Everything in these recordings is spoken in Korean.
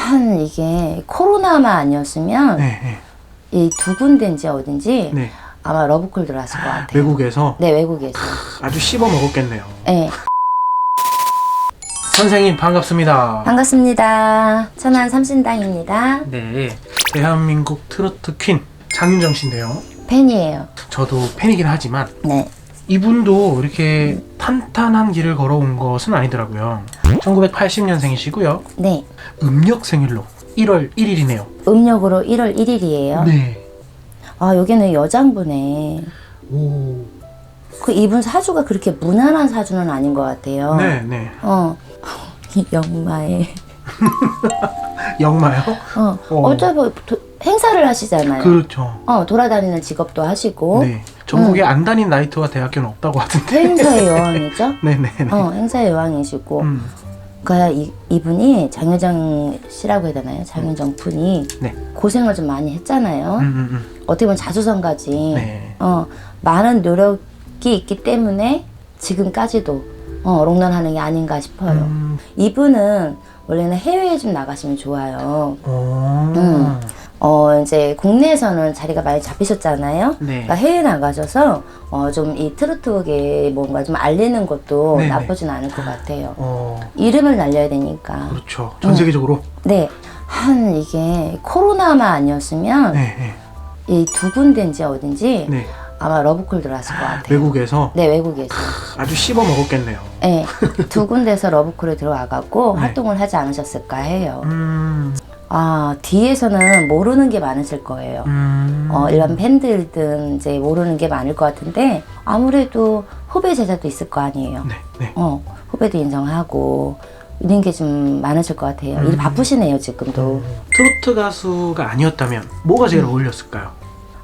한 이게 코로나만 아니었으면 네, 네. 이 두 군데인지 어딘지 네. 아마 러브콜 들어왔을 것 같아요. 외국에서 네, 외국에서. 아주 씹어 먹었겠네요. 네, 선생님 반갑습니다. 반갑습니다. 천안 삼신당입니다. 네. 대한민국 트로트 퀸 장윤정 씨인데요. 팬이에요. 저도 팬이긴 하지만 네. 이분도 이렇게 탄탄한 길을 걸어온 것은 아니더라고요. 1980년생이시고요. 네. 음력 생일로 1월 1일이네요. 음력으로 1월 1일이에요. 네. 아, 여기는 여장부네. 오. 그 이분 사주가 그렇게 무난한 사주는 아닌 것 같아요. 네, 네. 어. 이 영마에. 영마요? 어. 어. 어차피 도- 행사를 하시잖아요. 그렇죠. 어, 돌아다니는 직업도 하시고. 네. 전국에 안 다닌 나이트와 대학교는 없다고 하던데. 행사의 여왕이죠? 네, 네, 네. 어, 행사의 여왕이시고. 음. 그러니까 이, 이분이 장효정 씨라고 해야 되나요? 장효정 분이 네. 고생을 좀 많이 했잖아요. 음, 음, 음. 어떻게 보면 자수성가지. 네. 어, 많은 노력이 있기 때문에 지금까지도 어, 롱런하는 게 아닌가 싶어요. 음. 이분은 원래는 해외에 좀 나가시면 좋아요. 오. 음. 어, 이제 국내에서는 자리가 많이 잡히셨잖아요. 네. 그러니까 해외 나가셔서 어, 좀 이 트로트계 뭔가 좀 알리는 것도 네네. 나쁘진 않을 것 같아요. 어. 이름을 날려야 되니까. 그렇죠. 전 세계적으로. 네. 한 이게 코로나만 아니었으면 네, 네. 이 두 군데인지 어딘지 네. 아마 러브콜 들어왔을 것 같아요. 외국에서 네, 외국에서. 아주 씹어 먹었겠네요. 네, 두 군데서 러브콜에 들어와갖고 네. 활동을 하지 않으셨을까 해요. 음. 아, 뒤에서는 모르는 게 많으실 거예요. 음. 어, 일반 팬들든 이제 모르는 게 많을 것 같은데 아무래도 후배 제자도 있을 거 아니에요. 네, 네. 어, 후배도 인정하고 이런 게 좀 많으실 것 같아요. 일 음. 바쁘시네요, 지금도. 트로트 가수가 아니었다면 뭐가 음. 제일 어울렸을까요?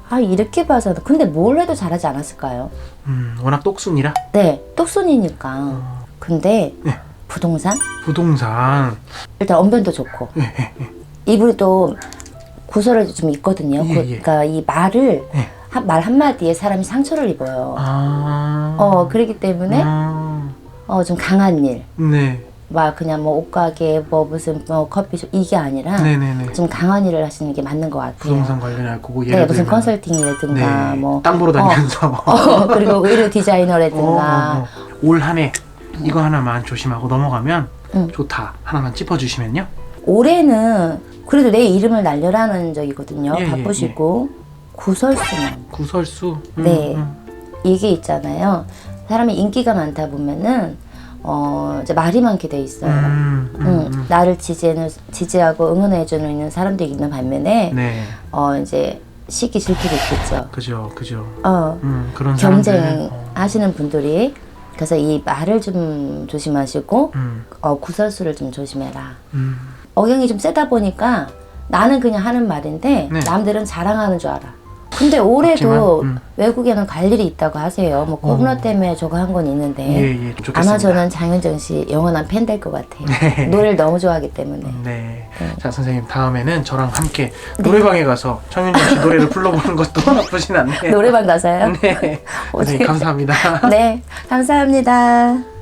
아, 이렇게 봐서 근데 뭘 해도 잘하지 않았을까요? 음, 워낙 똑순이라. 네, 똑순이니까. 근데 네. 부동산? 부동산. 일단 언변도 좋고 예, 예, 예. 이분이 또 구설이 좀 있거든요. 예, 그, 예. 그러니까 이 말을 예. 한, 말 한마디에 사람이 상처를 입어요. 아. 어, 그렇기 때문에 아. 어, 좀 강한 일. 네. 막 그냥 뭐 옷가게 뭐 무슨 뭐 커피숍 이게 아니라 네, 네, 네. 좀 강한 일을 하시는 게 맞는 것 같아요. 부동산 관련하고 뭐 예를 네, 무슨 컨설팅이라든가 네. 뭐땅 보러 다니면서 뭐. 어, 그리고 의류 어, 디자이너라든가 어, 어. 올 한해 이거 하나만 조심하고 넘어가면 음. 좋다. 하나만 짚어 주시면요. 올해는 그래도 내 이름을 날려라는 적이거든요. 예, 예, 바쁘시고 구설수만 구설수. 음, 네. 음. 이게 있잖아요. 사람이 인기가 많다 보면은 어 이제 말이 많게 돼 있어요. 음, 음, 응, 음. 나를 지지하는 지지하고 응원해주는 있는 사람들이 있는 반면에 네. 어 이제 시기 질투도 있겠죠. 그죠. 그죠. 어 음, 그런 사람들. 어. 경쟁하시는 분들이 그래서 이 말을 좀 조심하시고 음, 어 구설수를 좀 조심해라. 음. 억양이 좀 세다 보니까 나는 그냥 하는 말인데 네. 남들은 자랑하는 줄 알아. 근데 올해도 음. 외국에는 갈 일이 있다고 하세요. 뭐 코로나 어. 때문에 저거 한 건 있는데 예, 예. 좋겠습니다. 아마 저는 장윤정 씨 영원한 팬 될 것 같아요. 네. 노래를 너무 좋아하기 때문에. 네. 네. 자, 선생님 다음에는 저랑 함께 노래방에 가서 청윤정 씨 노래를 불러보는 것도 나쁘진 않네요. 노래방 가서요? 네. 선생님 감사합니다. 네, 감사합니다.